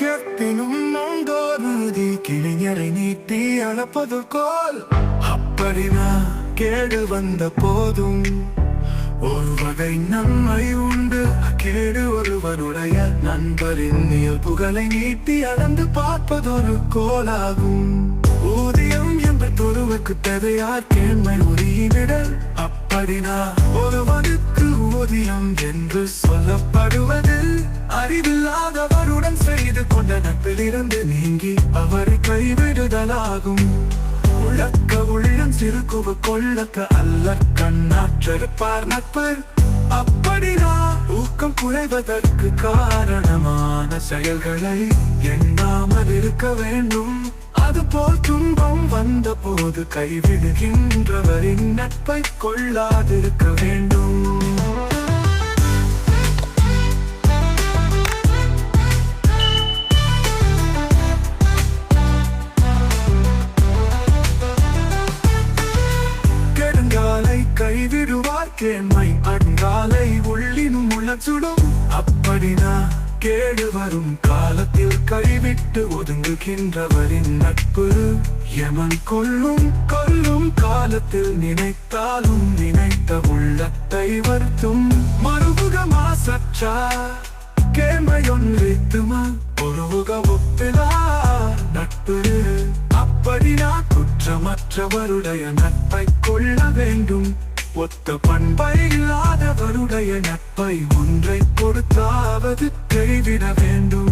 கேட்பினும் நொந்தோருதி கிளிஞரை நீட்டி அளப்பது கோல் அப்படினா கேடு வந்த போதும். ஒரு வகை நன்மை உண்டு கேடு ஒருவனுடைய நண்பரின் இயல்புகளை நீட்டி அளந்து பார்ப்பதொரு கோலாகும். ஊதியம் என்ற தொருவுக்கு தேவையார் கேள்மை உரியிடல் அப்படினா ஒருவனுக்கு ஊதியம் என்று சொல்லப்படுவது செய்து நட்பிலிருந்து நீங்கி அவரை கைவிடுதலாகும். உழக்க உள்ளம் சிறுகுவ கொள்ளக்க அல்ல கண்ணாற்றிருப்பார் நட்பு. அப்படிதான் ஊக்கம் குறைவதற்கு காரணமான செயல்களை எண்ணாமல் இருக்க வேண்டும். அதுபோல் துன்பம் வந்த போது கைவிடுகின்றவரின் நட்பை கொள்ளாதிருக்க வேண்டும். கேண்மை அங்காலை உள்ளினும் உளச்சுடும் அப்படினா கேடு வரும் காலத்தில் கைவிட்டு ஒதுங்குகின்றவரின் நட்பு எமன் கொள்ளும் கொல்லும் காலத்தில் நினைத்தாலும் நினைத்த உள்ளத்தை வருத்தும். மறுபுகமா சற்றா கேமையொன்றித்துமா ஒருவுக ஒப்பிலா நட்பு. அப்படினா குற்றமற்றவருடைய நட்பை கொள்ள வேண்டும். ஒத்த பண்பை இல்லாதவருடைய நட்பை ஒன்றை பொறுத்தாவது கைவிட வேண்டும்.